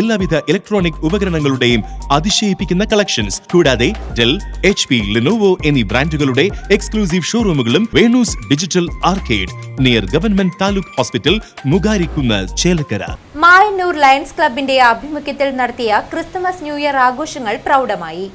എല്ലാവിധ ഇലക്ട്രോണിക് ഉപകരണങ്ങളുടെയും അതിശയിപ്പിക്കുന്ന കളക്ഷൻസ് കൂടാതെ ഡെൽ എച്ച് പി ലിനോവോ എന്നീ ബ്രാൻഡുകളുടെ exclusive ഷോറൂമുകളും Venu's digital arcade near government taluk hospital മുഗാരിക്കുന്ന Chelakkara. Mayannur Lions ക്ലബിന്റെ ആഭിമുഖ്യത്തിൽ നടത്തിയ ക്രിസ്തുമസ് ന്യൂ ഇയർ ആഘോഷങ്ങൾ പ്രൗഢമായി.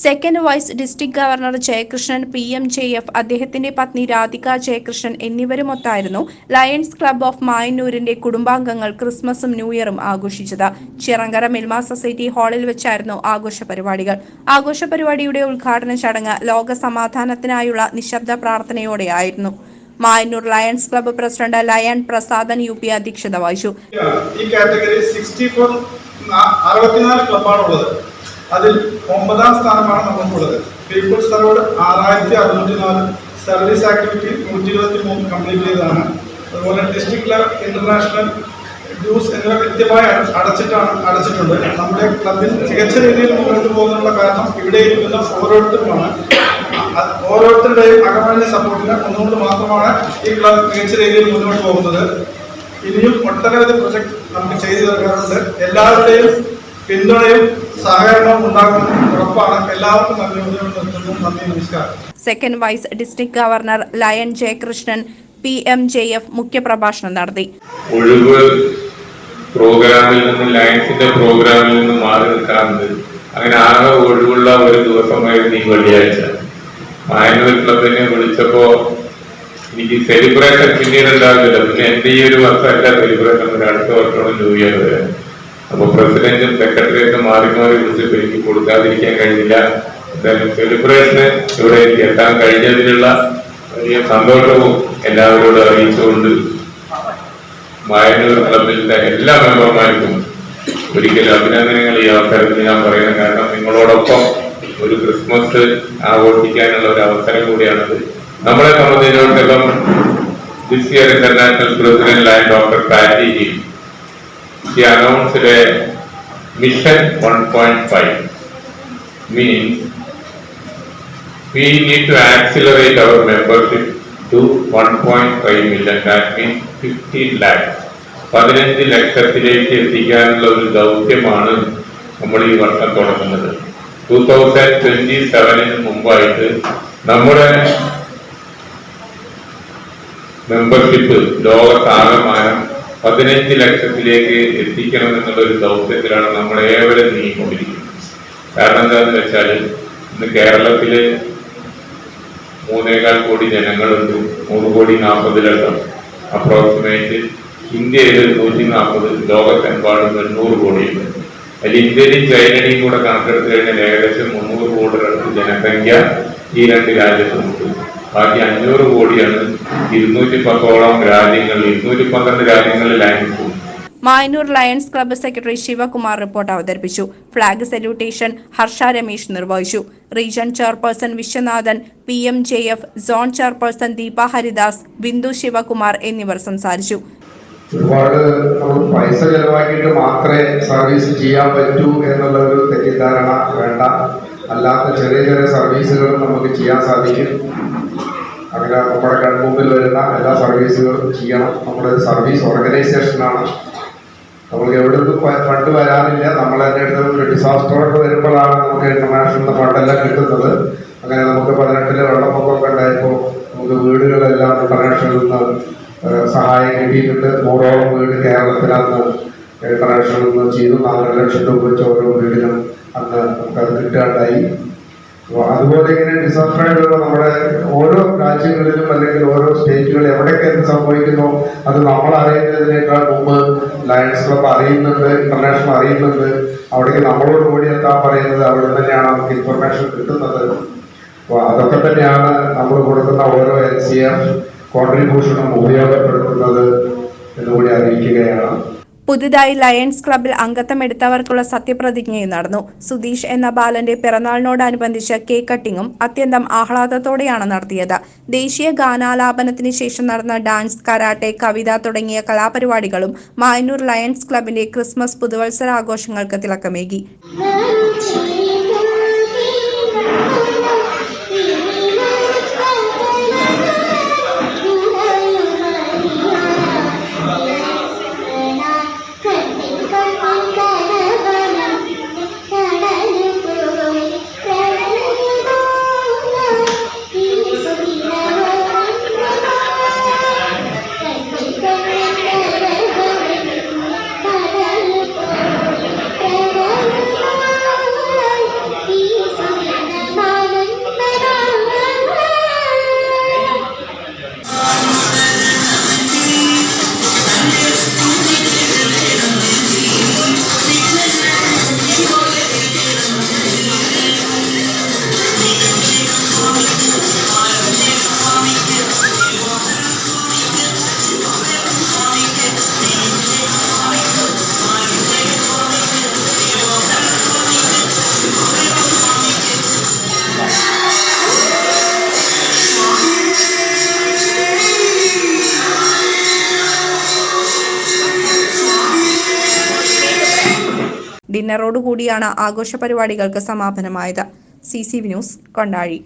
Second vice district governor Jayakrishnan P M J F അദ്ദേഹത്തിന്റെ പത്നി രാധിക ജയകൃഷ്ണൻ എന്നിവരുമൊത്തായിരുന്നു ലയൺസ് ക്ലബ് ഓഫ് മായന്നൂരിന്റെ കുടുംബാംഗങ്ങൾ ക്രിസ്മസും ന്യൂ ഇയറും ആഘോഷിച്ചത്. ചിറങ്കര മിൽമ സൊസൈറ്റി ഹാളിൽ വെച്ചായിരുന്നു ആഘോഷ പരിപാടികൾ. ആഘോഷ പരിപാടിയുടെ ഉദ്ഘാടന ചടങ്ങ് ലോക സമാധാനത്തിനായുള്ള നിശബ്ദ പ്രാർത്ഥനയോടെയായിരുന്നു. Mayannur Lions club president lion Prasadan U P അധ്യക്ഷത വഹിച്ചു. ഈ കാറ്റഗറി സിക്സ്റ്റി ഫോർ അറുപത്തിനാല് ക്ലബ്ബാണുള്ളത് അതിൽ ഒമ്പതാം സ്ഥാനമാണ് നമുക്കുള്ളത്. പീപ്പിൾസ് അവാർഡ് ആറായിരത്തി അറുന്നൂറ്റി നാല് സർവീസ് ആക്ടിവിറ്റി നൂറ്റി ഇരുപത്തി മൂന്ന് കംപ്ലീറ്റ് ചെയ്തതാണ്. അതുപോലെ ഡിസ്ട്രിക്ട് ലെവൽ ഇന്റർനാഷണൽ ഡ്യൂസ് എന്നിവ കൃത്യമായി അട- അടച്ചിട്ടാണ് അടച്ചിട്ടുണ്ട്. നമ്മുടെ ക്ലബിൽ മികച്ച രീതിയിൽ മുന്നോട്ട് പോകുന്നുള്ള കാരണം ഇവിടെ ഇരിക്കുന്ന ഓരോരുത്തരുമാണ്. ഓരോരുത്തരുടെയും അകമഴിഞ്ഞ സപ്പോർട്ടിന് ഒന്നുകൊണ്ട് മാത്രമാണ് ഈ ക്ലബ് മികച്ച രീതിയിൽ മുന്നോട്ട് പോകുന്നത്. ഇനിയും ഒട്ടനവധി പ്രൊജക്ട് നമുക്ക് ചെയ്തു തീർക്കാറുണ്ട് എല്ലാവരുടെയും പിന്തുണയും സഹകരണവും ഉണ്ടാകുമെന്ന് ഉറപ്പാണ്. എല്ലാവർക്കും നന്ദി നമസ്കാരം. Second vice district governor lion Jayakrishnan P M J F മുഖ്യപ്രഭാഷണം നടത്തി. ഒഴിവ് പ്രോഗ്രാമിൽ നിന്ന് ലയൻസിന്റെ പ്രോഗ്രാമിൽ നിന്ന് മാറി നിൽക്കാറുണ്ട്. അങ്ങനെ ആകെ ഒഴിവുള്ള ഒരു ദിവസമായിരുന്നു ഈ വെള്ളിയാഴ്ച. മായനൂർ ക്ലബിനെ വിളിച്ചപ്പോ എനിക്ക് സെലിബ്രേഷൻ പിന്നീട് ഉണ്ടാവില്ല പിന്നെ എന്റെ ഈ ഒരു വർഷം അല്ല സെലിബ്രേഷൻ ഒരു അടുത്ത വർഷമാണ് ന്യൂ ഇയർ വരെ അപ്പൊ പ്രസിഡന്റും സെക്രട്ടറിയൊക്കെ മാറി മാറി വിളിച്ചപ്പോൾ എനിക്ക് കൊടുക്കാതിരിക്കാൻ കഴിഞ്ഞില്ല. എന്തായാലും സെലിബ്രേഷന് ഇവിടെ എത്താൻ കഴിഞ്ഞതിലുള്ള വലിയ സന്തോഷവും എല്ലാവരോടും അറിയിച്ചുകൊണ്ട് മായന്നൂർ ക്ലബിലെ എല്ലാ മെമ്പർമാർക്കും ഒരിക്കലും അഭിനന്ദനങ്ങൾ ഈ അവസരത്തിൽ ഞാൻ പറയുന്നത്. കാരണം നിങ്ങളോടൊപ്പം ഒരു ക്രിസ്മസ് ആഘോഷിക്കാനുള്ള ഒരു അവസരം കൂടിയാണത്. നമ്മളെ സംബന്ധിച്ചിടത്തോളം ദിസ് ഇയർ ഇന്റർനാഷണൽ പ്രസിഡന്റ് ആയ doctor Patti hill she announced a mission one point five means we need to accelerate our membership to 1.5 million. That means 15 lakhs. പതിനഞ്ച് ലക്ഷത്തിലേക്ക് എത്തിക്കാനുള്ള ഒരു ദൗത്യമാണ് നമ്മൾ ഈ വർഷം തുടങ്ങുന്നത് ടൂ തൗസൻഡ് ട്വന്റി സെവനിന് മുമ്പായിട്ട് നമ്മുടെ മെമ്പർഷിപ്പ് ലോകത്താകമാനം പതിനഞ്ച് ലക്ഷത്തിലേക്ക് എത്തിക്കണം എന്നുള്ള ഒരു ദൗത്യത്തിലാണ് നമ്മൾ ഏവരും നീങ്ങിക്കൊണ്ടിരിക്കുന്നത്. കാരണം എന്താണെന്ന് വെച്ചാൽ ഇന്ന് കേരളത്തിലെ മൂന്നേകാൽ കോടി ജനങ്ങളുണ്ട് മൂന്ന് കോടി നാൽപ്പത് ലക്ഷം. അപ്രോക്സിമേറ്റ് ഇന്ത്യയിൽ നൂറ്റി നാൽപ്പത് ലോകത്തെമ്പാടും എണ്ണൂറ് കോടിയുണ്ട്. അതിൽ ഇന്ത്യയിലും ചൈനയിലും കൂടെ കണക്കെടുത്ത് കഴിഞ്ഞാൽ ഏകദേശം മുന്നൂറ് കോടി ജനസംഖ്യ ഈ രണ്ട് രാജ്യത്തുമുണ്ട്. ബാക്കി അഞ്ഞൂറ് കോടിയാണ് ഇരുന്നൂറ്റി പത്തോളം രാജ്യങ്ങളിൽ ഇരുന്നൂറ്റി പന്ത്രണ്ട് രാജ്യങ്ങളിൽ ലൈൻസും Mayanur Lions club secretary Sivakumar report അവതരിപ്പിച്ചു. ഫ്ളാഗ് സല്യൂട്ടേഷൻ ഹർഷ രമേശ് നിർവഹിച്ചു. Region chairperson Viswanathan P M J F zone chairperson Deepa Haridas Bindu Sivakumar എന്നിവർ സംസാരിച്ചു. ഒരുപാട് നമ്മൾ പൈസ ചെലവാക്കിയിട്ട് മാത്രമേ സർവീസ് ചെയ്യാൻ പറ്റൂ എന്നുള്ള ഒരു തെറ്റിദ്ധാരണ വേണ്ട. അല്ലാത്ത ചെറിയ ചെറിയ സർവീസുകളും നമുക്ക് ചെയ്യാൻ സാധിക്കും. അങ്ങനെ നമ്മുടെ കൺമുമ്പിൽ വരുന്ന എല്ലാ സർവീസുകളും ചെയ്യണം. നമ്മുടെ സർവീസ് ഓർഗനൈസേഷനാണ് നമുക്ക് എവിടെ നിന്നും ഫണ്ട് വരാനില്ല. നമ്മൾ എന്റെ അടുത്ത് ഒരു ഡിസാസ്റ്റർ ഒക്കെ വരുമ്പോഴാണ് നമുക്ക് ഇന്റർനാഷണൽ ഫണ്ടെല്ലാം കിട്ടുന്നത്. അങ്ങനെ നമുക്ക് പതിനെട്ടിൽ വെള്ളപ്പൊക്കമൊക്കെ ഉണ്ടായപ്പോൾ നമുക്ക് വീടുകളെല്ലാം ഇന്റർനാഷണലിൽ നിന്ന് സഹായം കിട്ടിയിട്ടുണ്ട്. നൂറോളം വീട് കേരളത്തിലന്ന് ഇന്റർനാഷണലിൽ നിന്ന് ചെയ്തു. നാലര ലക്ഷം രൂപ വെച്ച് ഓരോ വീടിനും അന്ന് നമുക്കത് കിട്ടാണ്ടായി. അതുപോലെ ഇങ്ങനെ ഡിസാസ്റ്ററായിട്ടുള്ള നമ്മുടെ ഓരോ രാജ്യങ്ങളിലും അല്ലെങ്കിൽ ഓരോ സ്റ്റേറ്റുകളിൽ എവിടെയൊക്കെ എന്ത് സംഭവിക്കുന്നു അത് നമ്മൾ അറിയുന്നതിനേക്കാൾ മുമ്പ് ലയൺസ് ക്ലബ് അറിയുന്നുണ്ട് ഇന്റർനാഷണൽ അറിയുന്നുണ്ട്. അവിടേക്ക് നമ്മളോട് കൂടി എത്താൻ പറയുന്നത് അവിടെ തന്നെയാണ് നമുക്ക് ഇൻഫർമേഷൻ കിട്ടുന്നത്. അപ്പൊ അതൊക്കെ തന്നെയാണ് നമ്മൾ കൊടുക്കുന്ന ഓരോ എൻ സി എഫ് കോൺട്രിബ്യൂഷനും ഉപയോഗപ്പെടുത്തുന്നത് എന്നുകൂടി അറിയിക്കുകയാണ്. പുതുതായി ലയൺസ് ക്ലബ്ബിൽ അംഗത്വമെടുത്തവർക്കുള്ള സത്യപ്രതിജ്ഞയും നടന്നു. സുധീഷ് എന്ന ബാലന്റെ പിറന്നാളിനോടനുബന്ധിച്ച് കേക്ക് കട്ടിങ്ങും അത്യന്തം ആഹ്ലാദത്തോടെയാണ് നടത്തിയത്. ദേശീയ ഗാനാലാപനത്തിന് ശേഷം നടന്ന ഡാൻസ് കരാട്ടെ കവിത തുടങ്ങിയ കലാപരിപാടികളും മായന്നൂർ ലയൺസ് ക്ലബിന്റെ ക്രിസ്മസ് പുതുവത്സരാഘോഷങ്ങൾക്ക് തിളക്കമേകി. ഡിന്നറോടുകൂടിയാണ് ആഘോഷ പരിപാടികൾക്ക് സമാപനമായത്. C C news Kondazhi.